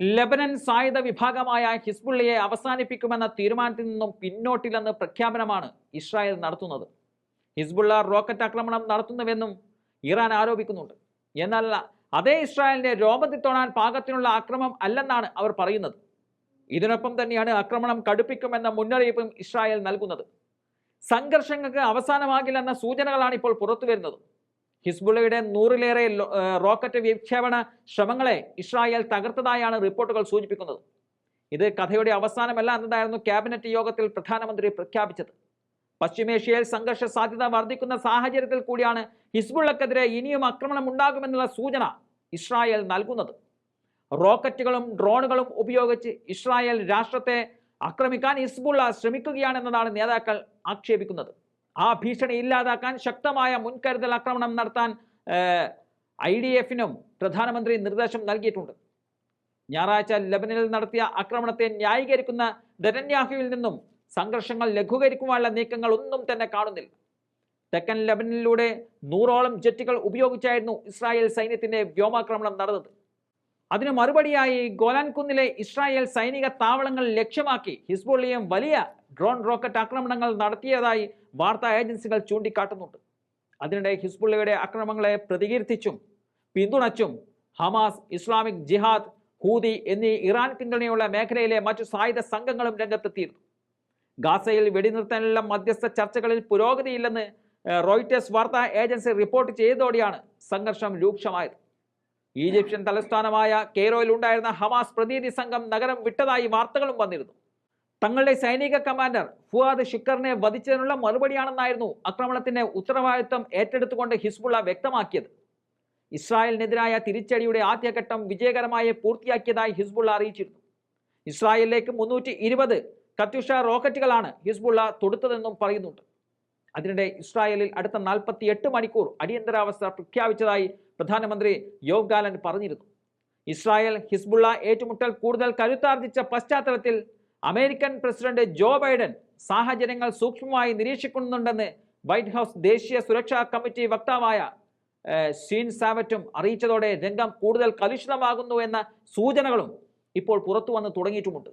Lebanon സായുധ വിഭാഗമായ ഹിസ്ബുള്ളയെ അവസാനിപ്പിക്കുമെന്ന തീരുമാനത്തിൽ നിന്നും പിന്നോട്ടില്ലെന്ന് പ്രഖ്യാപനമാണ് ഇസ്രായേൽ നടത്തുന്നത്. ഹിസ്ബുള്ള റോക്കറ്റ് ആക്രമണം നടത്തുന്നുവെന്നും ഇറാൻ ആരോപിക്കുന്നുണ്ട്. എന്നാൽ അതേ ഇസ്രായേലിന്റെ രോമത്തിൽ തൊടാൻ പാകത്തിനുള്ള ആക്രമം അല്ലെന്നാണ് അവർ പറയുന്നത്. ഇതിനൊപ്പം തന്നെയാണ് ആക്രമണം കടുപ്പിക്കുമെന്ന മുന്നറിയിപ്പും ഇസ്രായേൽ നൽകുന്നത്. സംഘർഷങ്ങൾക്ക് അവസാനമാകില്ലെന്ന സൂചനകളാണ് ഇപ്പോൾ പുറത്തുവരുന്നത്. ഹിസ്ബുള്ളയുടെ നൂറിലേറെ റോക്കറ്റ് വിക്ഷേപണ ശ്രമങ്ങളെ ഇസ്രായേൽ തകർത്തതായാണ് റിപ്പോർട്ടുകൾ സൂചിപ്പിക്കുന്നത്. ഇത് കഥയുടെ അവസാനമല്ല എന്നതായിരുന്നു ക്യാബിനറ്റ് യോഗത്തിൽ പ്രധാനമന്ത്രി പ്രഖ്യാപിച്ചത്. പശ്ചിമേഷ്യയിൽ സംഘർഷ സാധ്യത വർദ്ധിക്കുന്ന സാഹചര്യത്തിൽ കൂടിയാണ് ഹിസ്ബുള്ളക്കെതിരെ ഇനിയും ആക്രമണം ഉണ്ടാകുമെന്നുള്ള സൂചന ഇസ്രായേൽ നൽകുന്നത്. റോക്കറ്റുകളും ഡ്രോണുകളും ഉപയോഗിച്ച് ഇസ്രായേൽ രാഷ്ട്രത്തെ ആക്രമിക്കാൻ ഹിസ്ബുള്ള ശ്രമിക്കുകയാണെന്നതാണ് നേതാക്കൾ ആക്ഷേപിക്കുന്നത്. ആ ഭീഷണി ഇല്ലാതാക്കാൻ ശക്തമായ മുൻകരുതൽ ആക്രമണം നടത്താൻ ഐ ഡി എഫിനും പ്രധാനമന്ത്രി നിർദ്ദേശം നൽകിയിട്ടുണ്ട്. ഞായറാഴ്ച ലബനനിൽ നടത്തിയ ആക്രമണത്തെ ന്യായീകരിക്കുന്ന ദരന്യാഹുവിൽ നിന്നും സംഘർഷങ്ങൾ ലഘൂകരിക്കുവാനുള്ള നീക്കങ്ങൾ ഒന്നും തന്നെ കാണുന്നില്ല. തെക്കൻ ലബനനിലൂടെ നൂറോളം ജെറ്റുകൾ ഉപയോഗിച്ചായിരുന്നു ഇസ്രായേൽ സൈന്യത്തിന്റെ വ്യോമാക്രമണം നടന്നത്. അതിനു മറുപടിയായി ഗോലാൻ കുന്നിലെ ഇസ്രായേൽ സൈനിക താവളങ്ങൾ ലക്ഷ്യമാക്കി ഹിസ്ബുള്ളിയും വലിയ ഡ്രോൺ റോക്കറ്റ് ആക്രമണങ്ങൾ നടത്തിയതായി വാർത്താ ഏജൻസികൾ ചൂണ്ടിക്കാട്ടുന്നുണ്ട്. അതിനിടെ ഹിസ്ബുള്ളയുടെ ആക്രമണങ്ങളെ പ്രതികീർത്തിച്ചും പിന്തുണച്ചും ഹമാസ് ഇസ്ലാമിക് ജിഹാദ് ഹൂതി എന്നീ ഇറാൻ പിന്തുണയുള്ള മേഖലയിലെ മറ്റു സായുധ സംഘങ്ങളും രംഗത്തെത്തിയിരുന്നു. ഗാസയിൽ വെടിനിർത്താനുള്ള മധ്യസ്ഥ ചർച്ചകളിൽ പുരോഗതിയില്ലെന്ന് റോയിറ്റേഴ്സ് വാർത്താ ഏജൻസി റിപ്പോർട്ട് ചെയ്തതോടെയാണ് സംഘർഷം രൂക്ഷമായത്. ഈജിപ്ഷ്യൻ തലസ്ഥാനമായ കെയ്റോയിൽ ഉണ്ടായിരുന്ന ഹമാസ് പ്രതിനിധി സംഘം നഗരം വിട്ടതായി വാർത്തകളും വന്നിരുന്നു. തങ്ങളുടെ സൈനിക കമാൻഡർ ഫുവാദ് ഷിക്കറിനെ വധിച്ചതിനുള്ള മറുപടിയാണെന്നായിരുന്നു ആക്രമണത്തിന്റെ ഉത്തരവാദിത്വം ഏറ്റെടുത്തുകൊണ്ട് ഹിസ്ബുള്ള വ്യക്തമാക്കിയത്. ഇസ്രായേലിനെതിരായ തിരിച്ചടിയുടെ ആദ്യഘട്ടം വിജയകരമായി പൂർത്തിയാക്കിയതായി ഹിസ്ബുള്ള അറിയിച്ചിരുന്നു. ഇസ്രായേലിലേക്ക് മുന്നൂറ്റി ഇരുപത് കത്യുഷ റോക്കറ്റുകളാണ് ഹിസ്ബുള്ള തൊടുത്തതെന്നും പറയുന്നുണ്ട്. അതിനിടെ ഇസ്രായേലിൽ അടുത്ത നാൽപ്പത്തി എട്ട് മണിക്കൂർ അടിയന്തരാവസ്ഥ പ്രഖ്യാപിച്ചതായി പ്രധാനമന്ത്രി യോവ് ഗാലൻ പറഞ്ഞിരുന്നു. ഇസ്രായേൽ ഹിസ്ബുള്ള ഏറ്റുമുട്ടൽ കൂടുതൽ കരുത്താർജിച്ച പശ്ചാത്തലത്തിൽ അമേരിക്കൻ പ്രസിഡന്റ് ജോ ബൈഡൻ സാഹചര്യങ്ങൾ സൂക്ഷ്മമായി നിരീക്ഷിക്കുന്നുണ്ടെന്ന് വൈറ്റ് ഹൗസ് ദേശീയ സുരക്ഷാ കമ്മിറ്റി വക്താവായ ഷീൻ സാവറ്റും അറിയിച്ചതോടെ രംഗം കൂടുതൽ കലുഷിതമാകുന്നു എന്ന സൂചനകളും ഇപ്പോൾ പുറത്തു വന്ന് തുടങ്ങിയിട്ടുമുണ്ട്.